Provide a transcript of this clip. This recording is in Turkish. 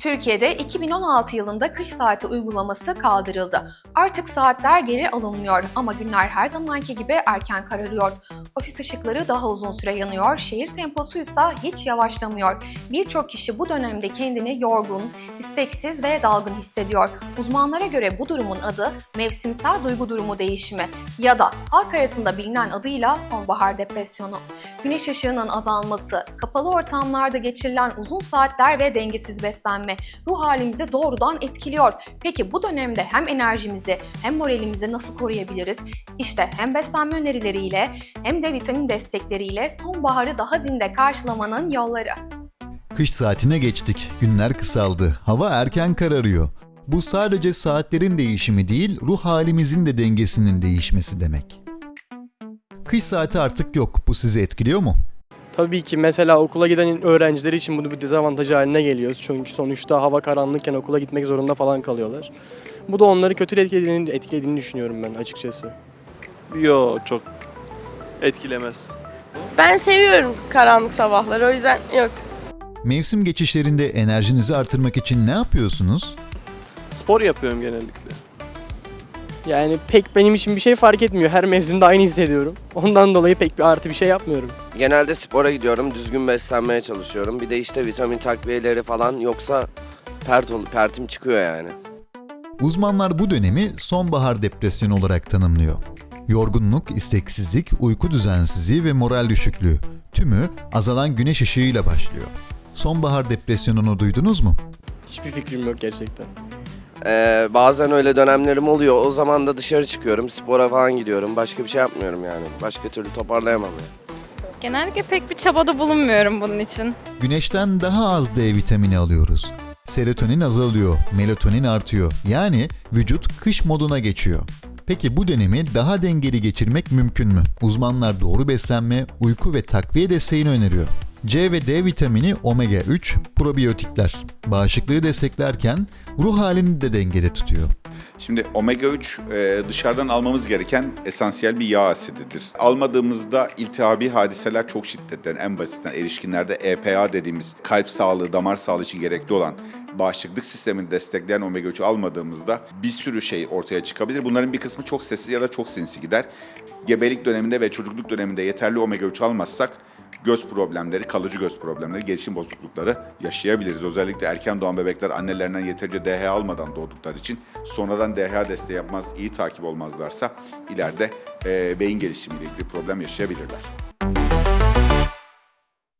Türkiye'de 2016 yılında kış saati uygulaması kaldırıldı. Artık saatler geri alınmıyor ama günler her zamanki gibi erken kararıyor. Ofis ışıkları daha uzun süre yanıyor, şehir temposuysa hiç yavaşlamıyor. Birçok kişi bu dönemde kendini yorgun, isteksiz ve dalgın hissediyor. Uzmanlara göre bu durumun adı mevsimsel duygu durumu değişimi ya da halk arasında bilinen adıyla sonbahar depresyonu. Güneş ışığının azalması, kapalı ortamlarda geçirilen uzun saatler ve dengesiz beslenme ruh halimizi doğrudan etkiliyor. Peki bu dönemde hem enerjimizi hem moralimizi nasıl koruyabiliriz? İşte hem beslenme önerileriyle hem de vitamin destekleriyle sonbaharı daha zinde karşılamanın yolları. Kış saatine geçtik. Günler kısaldı. Hava erken kararıyor. Bu sadece saatlerin değişimi değil, ruh halimizin de dengesinin değişmesi demek. Kış saati artık yok. Bu sizi etkiliyor mu? Tabii ki mesela okula giden öğrenciler için bunu bir dezavantaj haline geliyor. Çünkü sonuçta hava karanlıkken okula gitmek zorunda falan kalıyorlar. Bu da onları kötü etkilediğini, etkilediğini düşünüyorum ben açıkçası. Yo çok etkilemez. Ben seviyorum karanlık sabahları o yüzden yok. Mevsim geçişlerinde enerjinizi artırmak için ne yapıyorsunuz? Spor yapıyorum genellikle. Yani pek benim için bir şey fark etmiyor. Her mevsimde aynı hissediyorum. Ondan dolayı pek bir artı bir şey yapmıyorum. Genelde spora gidiyorum, düzgün beslenmeye çalışıyorum. Bir de işte vitamin takviyeleri falan yoksa pert ol, pertim çıkıyor yani. Uzmanlar bu dönemi sonbahar depresyonu olarak tanımlıyor. Yorgunluk, isteksizlik, uyku düzensizliği ve moral düşüklüğü. Tümü azalan güneş ışığıyla başlıyor. Sonbahar depresyonunu duydunuz mu? Hiçbir fikrim yok gerçekten. Ee, bazen öyle dönemlerim oluyor. O zaman da dışarı çıkıyorum, spora falan gidiyorum. Başka bir şey yapmıyorum yani. Başka türlü toparlayamam yani. Genellikle pek bir çabada bulunmuyorum bunun için. Güneşten daha az D vitamini alıyoruz. Serotonin azalıyor, melatonin artıyor. Yani vücut kış moduna geçiyor. Peki bu dönemi daha dengeli geçirmek mümkün mü? Uzmanlar doğru beslenme, uyku ve takviye desteğini öneriyor. C ve D vitamini omega 3 probiyotikler. Bağışıklığı desteklerken ruh halini de dengede tutuyor. Şimdi omega 3 e, dışarıdan almamız gereken esansiyel bir yağ asididir. Almadığımızda iltihabi hadiseler çok şiddetlenir. En basitinden erişkinlerde EPA dediğimiz kalp sağlığı, damar sağlığı için gerekli olan bağışıklık sistemini destekleyen omega 3'ü almadığımızda bir sürü şey ortaya çıkabilir. Bunların bir kısmı çok sessiz ya da çok sinsi gider. Gebelik döneminde ve çocukluk döneminde yeterli omega 3 almazsak göz problemleri, kalıcı göz problemleri, gelişim bozuklukları yaşayabiliriz. Özellikle erken doğan bebekler annelerinden yeterince DHA almadan doğdukları için sonradan DHA desteği yapmaz, iyi takip olmazlarsa ileride eee beyin gelişimiyle ilgili problem yaşayabilirler.